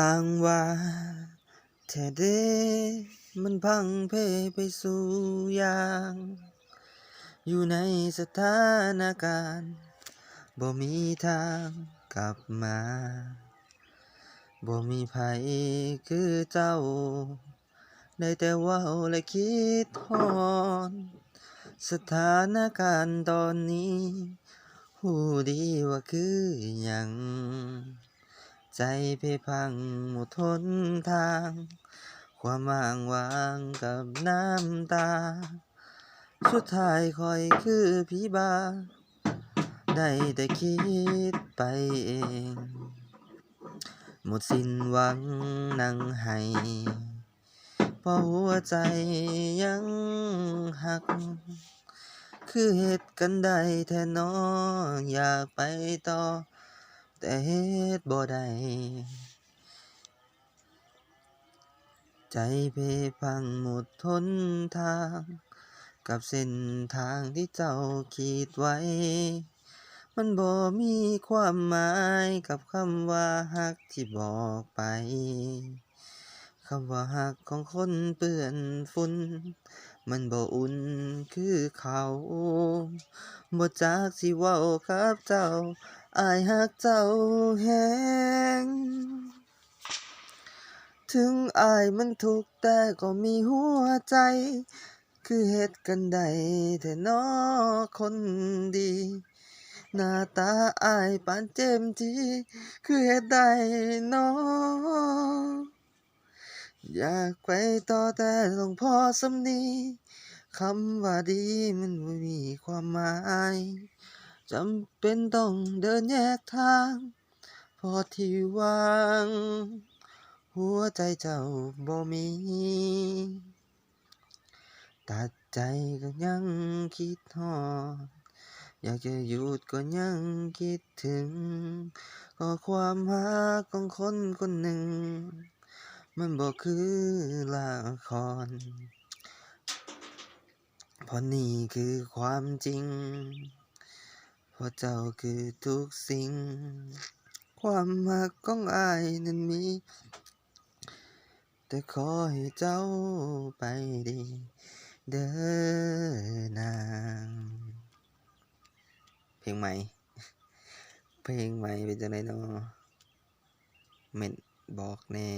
สร้างว่าแท้เดมันพังเพไปสู่อย่าง อยู่ในสถานการณ์บ่มีทางกลับมาบ่มีไผคือเจ้า ได้แต่ว้าและคิดฮอดสถานการณ์ตอนนี้ฮู้ดีว่าคือหยัง ใจเพพังหมดหนทาง ความอ้างวางกับน้ำตา สุดท้ายข้อยคือผีบ้าได้แต่คิดไปเอง หมดสิ้นหวังนั่งไห้เพราะหัวใจยังหัก คือเฮ็ดกันได้แท้น้ออยากไปต่อ แต่เฮ็ดบ่ได้ ใจเพพังหมดหนทาง กับเส้นทางที่เจ้าคิดไว้ มันบ่มีความหมายกับคำว่ารักที่บอกไปคำว่ารักของคนเปื้อนฝุ่นมันบ่อุ่นคือเขาบ่จักสิเว้ากับเจ้า อ้ายรักเจ้าแรงถึงอ้ายมันทุกข์แต่ก็มีหัวใจ คือเฮ็ดกันได้แท้น้อคนดี หน้าตาอ้ายปานเจมจิคือเฮ็ดได้น้ออยากไปต่อแต่ต้องพอสำนี้คำว่าดีมันบ่มีความหมาย จำเป็นต้องเดินแยกทางเพราะที่วาง หัวใจเจ้าบ่มี ตัดใจก็ยังคิดฮอด อยากจะหยุดก็ยังคิดถึง ก็ความรักของคนคนหนึ่ง มันบ่คือละครเพราะนี่คือความจริง เพราะเจ้าคือทุกสิ่ง ความรักของอายนั้นมี แต่ขอให้เจ้าไปดี เด้อนาง เพลงใหม่ เพลงใหม่เป็นจั่งใดน้อเม้นบอกแน่